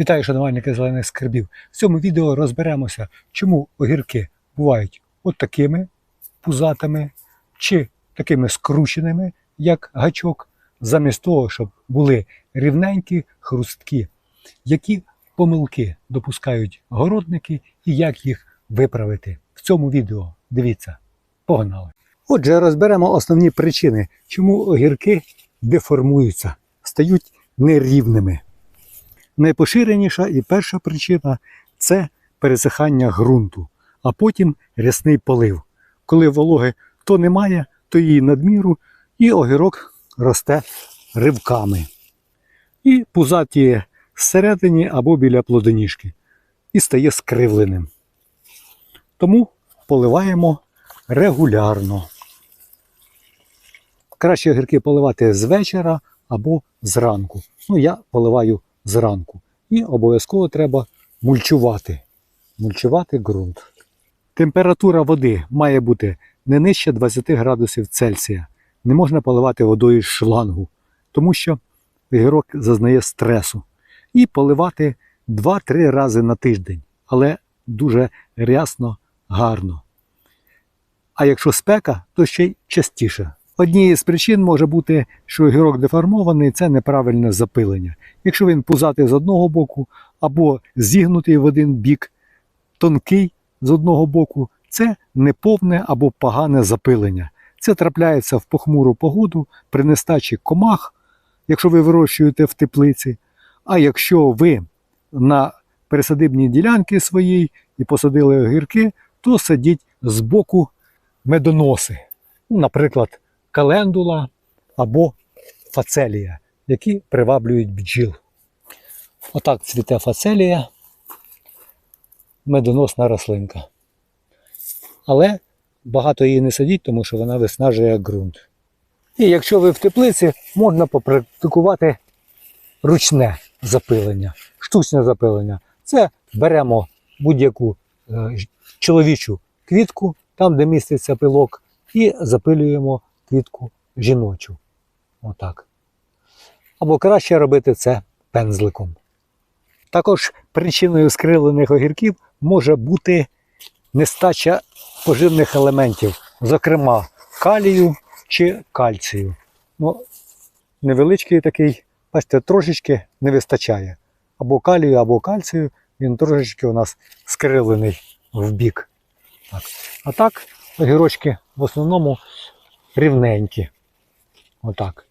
Вітаю, шанувальники зелених скарбів. В цьому відео розберемося, чому огірки бувають от такими пузатими чи такими скрученими, як гачок, замість того, щоб були рівненькі, хрусткі. Які помилки допускають городники і як їх виправити. В цьому відео дивіться. Погнали! Отже, розберемо основні причини, чому огірки деформуються, стають нерівними. Найпоширеніша і перша причина це пересихання ґрунту, а потім рясний полив. Коли вологи то немає, то її надміру, і огірок росте ривками. І пузатіє зсередині або біля плодоніжки і стає скривленим. Тому поливаємо регулярно. Краще огірки поливати з вечора або зранку. Ну, я поливаю зранку. І обов'язково треба мульчувати. Мульчувати ґрунт. Температура води має бути не нижче 20 градусів Цельсія. Не можна поливати водою з шлангу, тому що огірок зазнає стресу. І поливати 2-3 рази на тиждень, але дуже рясно, гарно. А якщо спека, то ще й частіше. Однією з причин може бути, що огірок деформований це неправильне запилення. Якщо він пузатий з одного боку або зігнутий в один бік, тонкий з одного боку, це неповне або погане запилення. Це трапляється в похмуру погоду при нестачі комах, якщо ви вирощуєте в теплиці. А якщо ви на пересадибній ділянці своїй і посадили огірки, то садіть з боку медоноси, Ну, наприклад, календула або фацелія, які приваблюють бджіл. Отак цвіте фацелія, медоносна рослинка. Але багато її не садіть, тому що вона виснажує ґрунт. І якщо ви в теплиці, можна попрактикувати ручне запилення, штучне запилення. Це беремо будь-яку е, чоловічу квітку, там, де міститься пилок, і запилюємо квітку жіночу. Отак. Або краще робити це пензликом. Також причиною скривлених огірків може бути нестача поживних елементів, зокрема калію чи кальцію. Ну, невеличкий такий, бачите, трошечки не вистачає. Або калію, або кальцію, він трошечки у нас скривлений в бік. Так. А так, огірочки в основному рівненькі. Отак.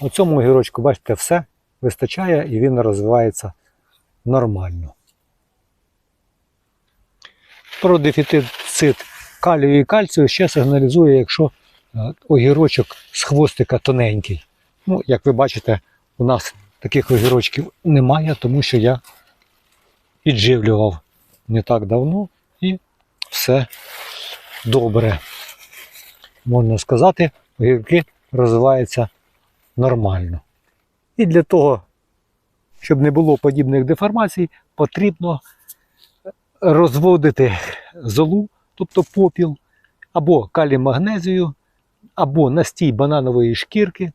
У цьому огірочку, бачите, все вистачає і він розвивається нормально. Про дефіцит калію і кальцію ще сигналізує, якщо е, огірочок з хвостика тоненький. Ну, як ви бачите, у нас таких огірочків немає, тому що я підживлював не так давно і все добре. Можна сказати, огірки розвиваються нормально. І для того, щоб не було подібних деформацій, потрібно розводити золу, тобто попіл, або калій магнезію, або настій бананової шкірки,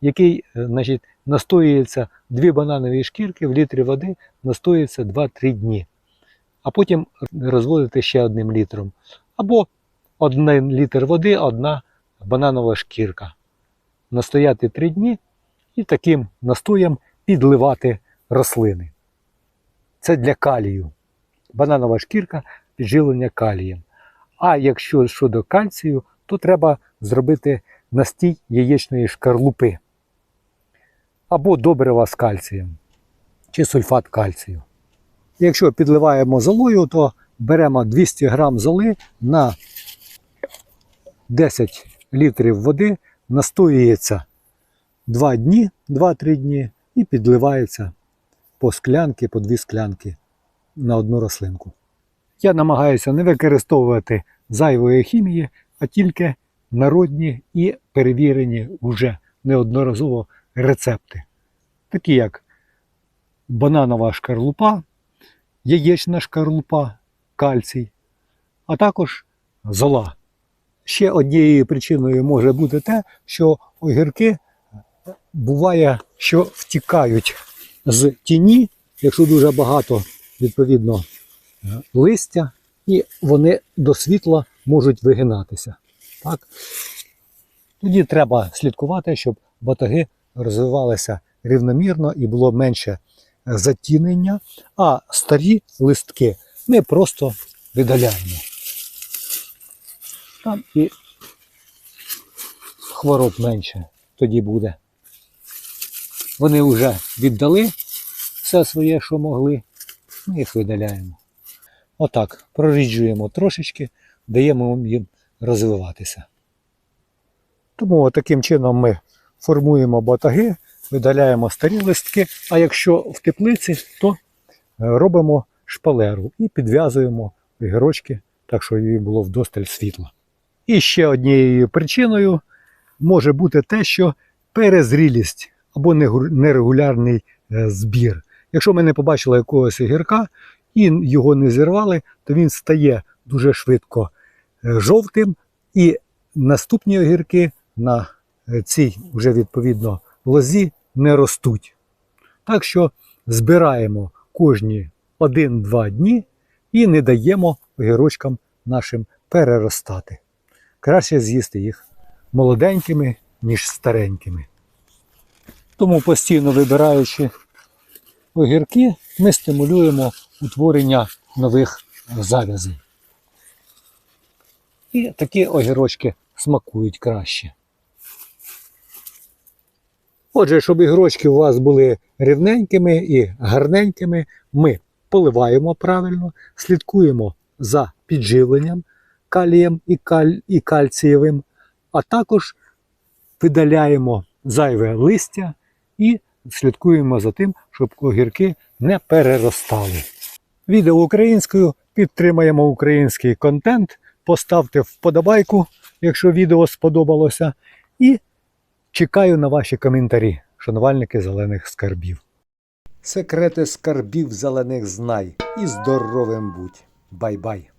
який е, значить, настоюється дві бананові шкірки в літрі води, настоюється 2-3 дні. А потім розводити ще одним літром. Або один літр води, одна бананова шкірка. Настояти 3 дні і таким настоєм підливати рослини. Це для калію. Бананова шкірка підживлення калієм. А якщо щодо кальцію, то треба зробити настій яєчної шкарлупи. Або добрива з кальцієм, чи сульфат кальцію. Якщо підливаємо золою, то беремо 200 грам золи на 10 літрів води, настоюється 2 дні, 2-3 дні і підливається по склянки, по дві склянки на одну рослинку. Я намагаюся не використовувати зайвої хімії, а тільки народні і перевірені вже неодноразово рецепти, такі як бананова шкарлупа, яєчна шкарлупа, кальцій, а також зола. Ще однією причиною може бути те, що огірки буває, що втікають з тіні якщо дуже багато, відповідно, листя, і вони до світла можуть вигинатися. Так? Тоді треба слідкувати, щоб батаги розвивалися рівномірно і було менше затінення, а старі листки ми просто видаляємо. Там і хвороб менше тоді буде. Вони вже віддали все своє, що могли, ми їх видаляємо. Отак, проріджуємо трошечки, даємо їм розвиватися. Тому таким чином ми формуємо батаги, видаляємо старі листки, а якщо в теплиці, то е, робимо шпалеру і підв'язуємо гірочки, так що їй було вдосталь світла. І ще однією причиною може бути те, що перезрілість або нерегулярний е, збір. Якщо ми не побачили якогось огірка і його не зірвали, то він стає дуже швидко е, жовтим, і наступні огірки на е, цій вже відповідно лозі не ростуть. Так що збираємо кожні 1-2 дні і не даємо огірочкам нашим переростати. Краще з'їсти їх молоденькими, ніж старенькими. Тому постійно вибираючи огірки, ми стимулюємо утворення нових завязей. І такі огірочки смакують краще. Отже, щоб ігрочки у вас були рівненькими і гарненькими, ми поливаємо правильно, слідкуємо за підживленням калієм і, каль... і кальцієвим, а також видаляємо зайве листя і слідкуємо за тим, щоб огірки не переростали. Відео українською підтримаємо український контент. Поставте вподобайку, якщо відео сподобалося, і чекаю на ваші коментарі, шанувальники зелених скарбів. Секрети скарбів зелених знай і здоровим будь. Бай-бай!